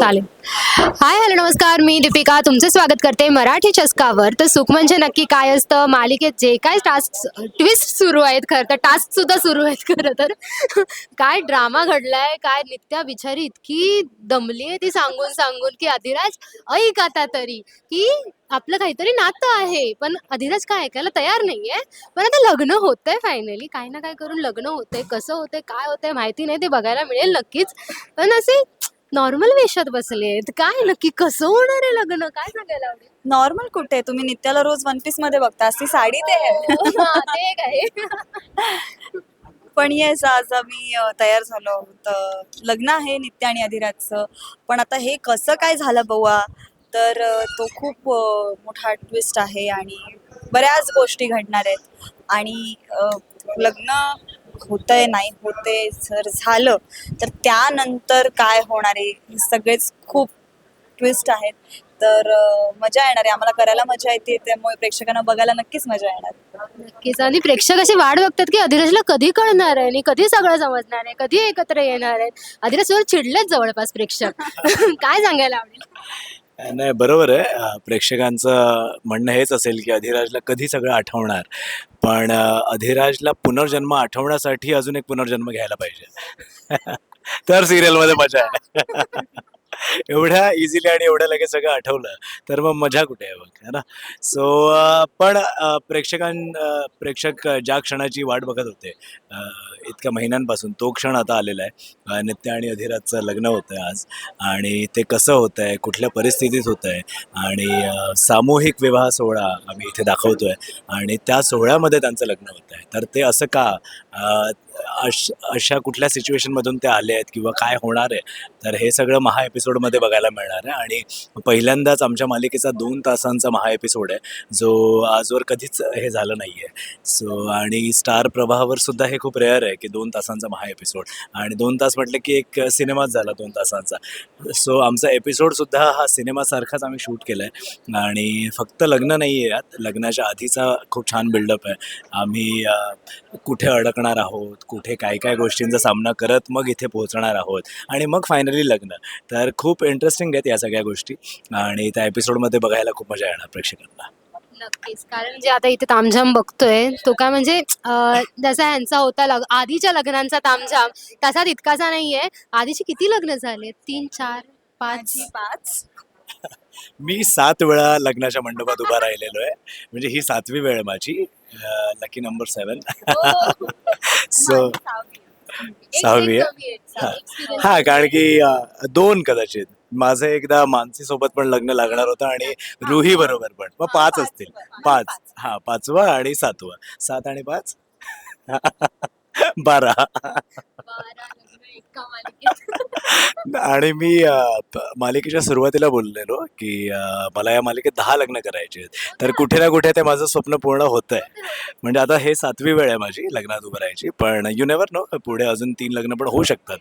चालेल. Hi hello नमस्कार. मी दीपिका. तुमचं स्वागत करते मराठी चस्कावर. तर सुख म्हणजे नक्की काय असतं? मालिकेत जे काय टास्क ट्विस्ट सुरू आहेत खरं तर टास्क सुद्धा सुरू आहेत खरं तर. काय ड्रामा घडलाय? काय नित्या बिचारी इतकी दमली आहे ती सांगून सांगून की अधिराज ऐक आता तरी की आपलं काहीतरी नातं आहे. पण अधिराज काय ऐकायला तयार नाहीये. पण आता लग्न होतंय फायनली काही ना काय करून लग्न होतंय. कसं होतंय? काय होतंय? माहिती नाही. ते बघायला मिळेल नक्कीच. पण असे नॉर्मल वेशात बसलेत. काय नक्की कसं होणार आहे लग्न? काय सांगायला आवडेल? नॉर्मल कुठे तुम्ही नित्याला रोज वन पीसमध्ये बघता. ती साडी ते आहे. हा, ते एक आहे. पण येस आज आम्ही अ, तयार झालो तर लग्न आहे नित्य आणि अधिराजचं पण आता हे कसं काय झालं बघा तर अ, तो खूप अ, मोठा ट्विस्ट आहे आणि बऱ्याच गोष्टी घडणार आहेत. आणि अ, लग्न होतंय नाही होते जर झालं तर त्यानंतर काय होणार आहे? हे सगळेच खूप ट्विस्ट आहेत. तर मजा येणार आहे. आम्हाला करायला मजा येते. त्यामुळे प्रेक्षकांना बघायला नक्कीच मजा येणार. नक्कीच. आणि प्रेक्षक अशी वाट बघतात की अधिराजला कधी कळणार आहे? आणि कधी सगळं समजणार आहे? कधी एकत्र येणार आहेत? अधिराजवर चिडलेच जवळपास प्रेक्षक. काय सांगायला आवडेल? नाही बरोबर आहे. प्रेक्षकांचं म्हणणं हेच असेल की अधिराजला कधी सगळं आठवणार? पण अधिराजला पुनर्जन्म आठवण्यासाठी अजून एक पुनर्जन्म घ्यायला पाहिजे. तर सिरियलमध्ये मजा आहे. एवढ्या इझिली आणि एवढ्या लगेच सगळं आठवलं. तर मग मजा कुठे आहे बघ है ना? सो पण प्रेक्षकां प्रेक्षक ज्या क्षणाची वाट बघत होते इतक्या महिन्यांपासून तो क्षण आता आलेला आहे. नित्य आणि अधिराजचं लग्न होतं आहे आज आणि ते कसं होतं आहे कुठल्या परिस्थितीत होतं आहे आणि सामूहिक विवाह सोहळा आम्ही इथे दाखवतो आहे आणि त्या सोहळ्यामध्ये त्यांचं लग्न होतं आहे तर ते असं का अश अशा कुठल्या सिच्युएशनमधून ते आले आहेत किंवा काय होणार आहे तर हे सगळं महा एपिसोडमध्ये बघायला मिळणार आहे. आणि पहिल्यांदाच आमच्या मालिकेचा दोन तासांचा महा एपिसोड आहे जो आजवर कधीच हे झालं नाही आहे सो आणि स्टार प्रभावर सुद्धा हे खूप रेअर आहे की दोन तासांचा महा एपिसोड आणि दोन तास म्हटलं की एक सिनेमाच झाला दोन तासांचा. सो आमचा एपिसोडसुद्धा हा सिनेमासारखाच आम्ही शूट केला आहे आणि फक्त लग्न नाही आहे यात. लग्नाच्या आधीचा खूप छान बिल्डअप आहे. आम्ही कुठे अडकणार आहोत? कुठे काय काय गोष्टींचा सामना करत मग इथे पोहोचणार आहोत. आणि मग फायनली लग्न. तर खूप इंटरेस्टिंग आहेत या सगळ्या गोष्टी. आणि त्या एपिसोडमध्ये बघायला खूप मजा येणार प्रेक्षकांना. नक्कीच. कारण जे आता इथे तामझाम बघतोय तो काय म्हणजे जसा ह्यांचा होता लग आधीच्या लग्नांचा तामझाम तसा तितकासा नाहीये. आधीची किती लग्न झाले? तीन चार पाच? पाच. मी सात वेळा लग्नाच्या मंडपात उभा राहिलेलो आहे म्हणजे ही सातवी वेळ माझी. लकी नंबर सेवन सो सहावी आहे. हा. कारण की अ, दोन कदाचित. माझं एकदा मानसी सोबत पण लग्न लागणार होतं आणि रुही बरोबर पण. मग पाच असतील. पाच. हा पाचवा आणि सातवा. सात आणि पाच? बारा. एका मालिकेत. आणि मी मालिकेच्या सुरुवातीला बोललेलो की मला या मालिकेत दहा लग्न करायचे तर कुठे ना कुठे ते माझं स्वप्न पूर्ण होत आहे म्हणजे आता हे सातवी वेळ आहे माझी लग्नात उभं राहायची पण यू नेवर नो पुढे अजून तीन लग्न पण होऊ शकतात.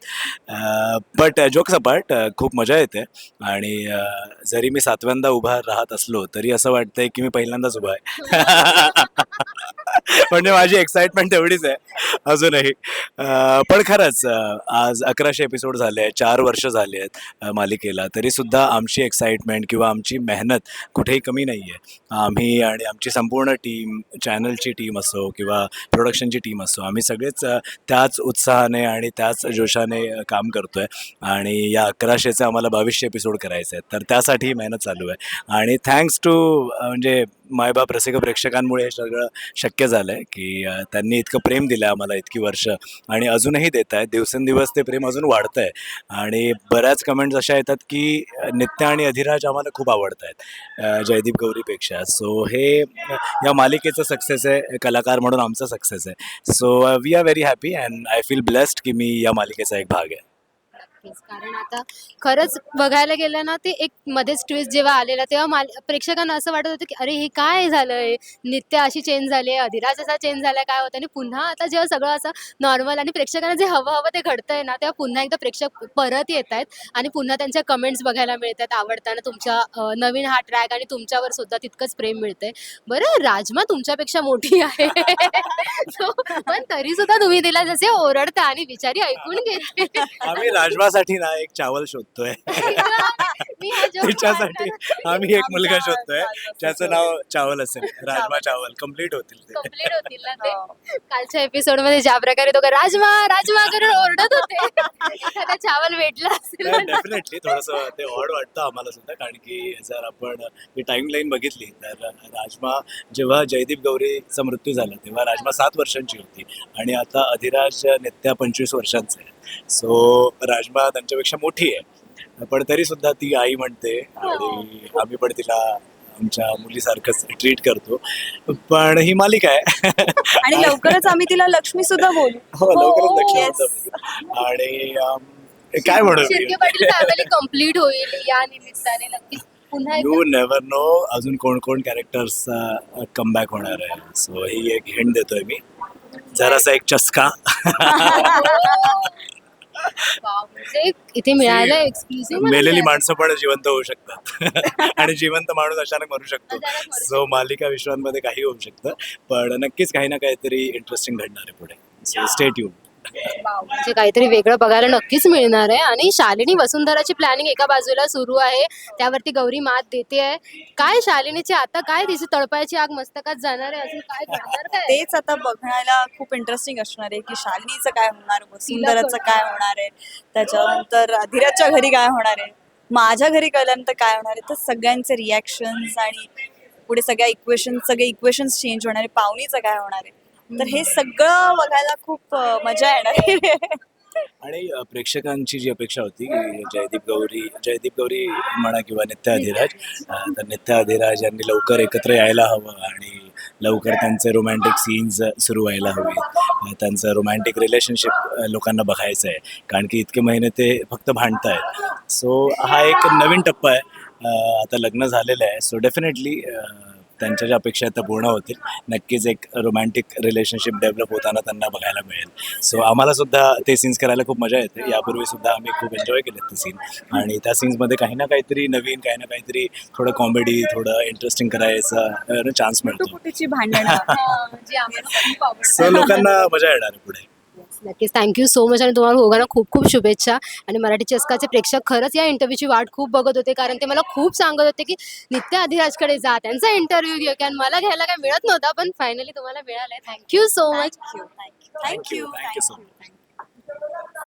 बट जोक सपाट खूप मजा येते. आणि जरी मी सातव्यांदा उभा राहत असलो तरी असं वाटतंय की मी पहिल्यांदाच उभा आहे. म्हणजे माझी एक्साइटमेंट तेवढीच आहे. अजूनही. पण खरंच आज अकराशे एपिसोड झाले आहेत चार वर्ष झाले आहेत मालिकेला. तरीसुद्धा आमची एक्साइटमेंट किंवा आमची मेहनत कुठेही कमी नाही आहे आम्ही आणि आमची संपूर्ण टीम चॅनलची टीम असो किंवा प्रोडक्शनची टीम असो आम्ही सगळेच त्याच उत्साहाने आणि त्याच जोशाने काम करतो आहे आणि या अकराशेचं आम्हाला बावीसशे एपिसोड करायचं आहे तर त्यासाठी मेहनत चालू आहे. आणि थँक्स टू म्हणजे मायबाप रसिक प्रेक्षकांमुळे हे सगळं शक्य झालं आहे की त्यांनी इतकं प्रेम दिलं आहे आम्हाला इतकी वर्ष. आणि अजूनही देत आहेत दिवसेंदिवस ते प्रेम अजून वाढतं आहे आणि बऱ्याच कमेंट्स अशा येतात की नित्या आणि अधिराज आम्हाला खूप आवडत आहेत जयदीप गौरीपेक्षा. सो हे या मालिकेचं सक्सेस आहे. कलाकार म्हणून आमचा सक्सेस आहे. So we are very happy and I feel blessed की मी या मालिकेचा एक भाग आहे. नक्कीच. कारण आता खरंच बघायला गेलं ना ते एक मध्येच ट्विस्ट जेव्हा आलेला तेव्हा माल प्रेक्षकांना असं वाटत होतं की अरे हे काय झालंय? नित्य अशी चेंज झाली आहे अधिराज असा चेंज झालाय काय होतं? आणि पुन्हा आता जेव्हा सगळं असं नॉर्मल आणि प्रेक्षकांना जे हवं हवं ते घडतंय ना तेव्हा पुन्हा एकदा प्रेक्षक परत येत आहेत आणि पुन्हा त्यांच्या कमेंट्स बघायला मिळतात. आवडताना तुमच्या अं, नवीन हा ट्रॅक आणि तुमच्यावर सुद्धा तितकंच प्रेम मिळतंय. बरं राजमा तुमच्यापेक्षा मोठी आहे. So, पण तरी सुद्धा तुम्ही तिला जसे ओरडता आणि बिचारी ऐकून घेते. आम्ही राजमा स्वतःसाठी ना एक चावल शोधतोय. तिच्यासाठी. आम्ही एक मुलगा शोधतोय. ज्याचं. नाव चावल असेल. राजमा चावल. कंप्लीट होतील ते. Complete होतील ना ते. हो. कालच्या एपिसोडमध्ये ज्या प्रकारे तो राजमा राजमा करून ओरडत होते. एखादा चावल भेटला असेल. डेफिनेटली थोडस ते ऑड वाटतं आम्हाला सुद्धा. कारण की जर आपण ही टाइम लाईन बघितली तर राजमा जेव्हा जयदीप गौरीचा मृत्यू झाला तेव्हा राजमा सात वर्षांची होती. आणि आता अधिराज नित्या पंचवीस वर्षांचा आहे सो राजमा त्यांच्यापेक्षा मोठी आहे. पण तरी सुद्धा ती आई म्हणते आणि आम्ही पण तिला आमच्या मुलीसारखंच ट्रीट करतो. पण ही मालिका आहे. आणि लवकरच आम्ही तिला लक्ष्मी सुद्धा बोलू. हो लवकरच लक्ष Yes. देतो. आणि काय म्हणू? कंप्लीट होईल या निमित्ताने नक्कीच एकदा. यू नेव्हर नो अजून कोण कोण कॅरेक्टर्स कमबॅक होणार आहे. सो ही एक हिंट देतोय मी. जरासा एक चस्का. वाव, म्हणजे इथे मिळालं एक्सक्लुसिव्ह मेलेली माणसं पण जिवंत होऊ शकतात. आणि जिवंत माणूस अचानक मरू शकतो. सो मालिका विश्वांमध्ये काही होऊ शकतं. पण नक्कीच काही ना काहीतरी इंटरेस्टिंग घडणार आहे पुढे. स्टेट यू म्हणजे काहीतरी वेगळं बघायला नक्कीच मिळणार आहे. आणि शालिनी वसुंधराची प्लॅनिंग एका बाजूला सुरू आहे. त्यावरती गौरी मात देते आहे. काय शालिनीची आता काय तिची तळपायची आग मस्तकात जाणार आहे? अजून काय करणार काय? तेच आता बघण्याला खूप इंटरेस्टिंग असणार आहे की शालिनीचं काय होणार वसुंधराचं काय होणार आहे? त्याच्यानंतर धीराजच्या घरी काय होणार आहे? माझ्या घरी कळल्यानंतर काय होणार आहे? तर सगळ्यांचे रिॲक्शन्स आणि पुढे सगळ्या इक्वेशन सगळे इक्वेशन्स चेंज होणार आहे. पाहुणीचं काय होणार आहे? तर हे सगळं बघायला खूप मजा येणार आहे. आणि प्रेक्षकांची जी अपेक्षा होती की जयदीप गौरी जयदीप गौरी म्हणा किंवा नित्या अधिराज तर नित्या अधिराज यांनी लवकर एकत्र यायला हवं आणि लवकर त्यांचे रोमॅन्टिक सीन्स सुरू व्हायला हवे त्यांचं रोमॅन्टिक रिलेशनशिप लोकांना बघायचं आहे कारण की इतके महिने ते फक्त भांडत आहेत सो हा एक नवीन टप्पा आहे. आता लग्न झालेलं आहे. सो डेफिनेटली त्यांच्या ज्या अपेक्षा आहेत त्या पूर्ण होतील. नक्कीच एक रोमॅन्टिक रिलेशनशिप डेव्हलप होताना त्यांना बघायला मिळेल. सो आम्हाला सुद्धा ते सीन्स करायला खूप मजा येते. यापूर्वी सुद्धा आम्ही खूप एन्जॉय केलेत ते सीन आणि त्या सीन्समध्ये काही ना काहीतरी नवीन काही ना काहीतरी थोडं कॉमेडी थोडं इंटरेस्टिंग करायचा चान्स मिळतो. सो लोकांना मजा येणार पुढे. नक्कीच. थँक्यू सो मच आणि तुम्हाला दोघांना खूप खूप शुभेच्छा. आणि मराठी चस्काचे प्रेक्षक खरंच या इंटरव्ह्यूची वाट खूप बघत होते. कारण ते मला खूप सांगत होते की नित्य अधिराजकडे जा. त्यांचा इंटरव्ह्यू घे कारण मला घ्यायला काय मिळत नव्हता पण फायनली तुम्हाला मिळालंय. Thank you so much thank you thank you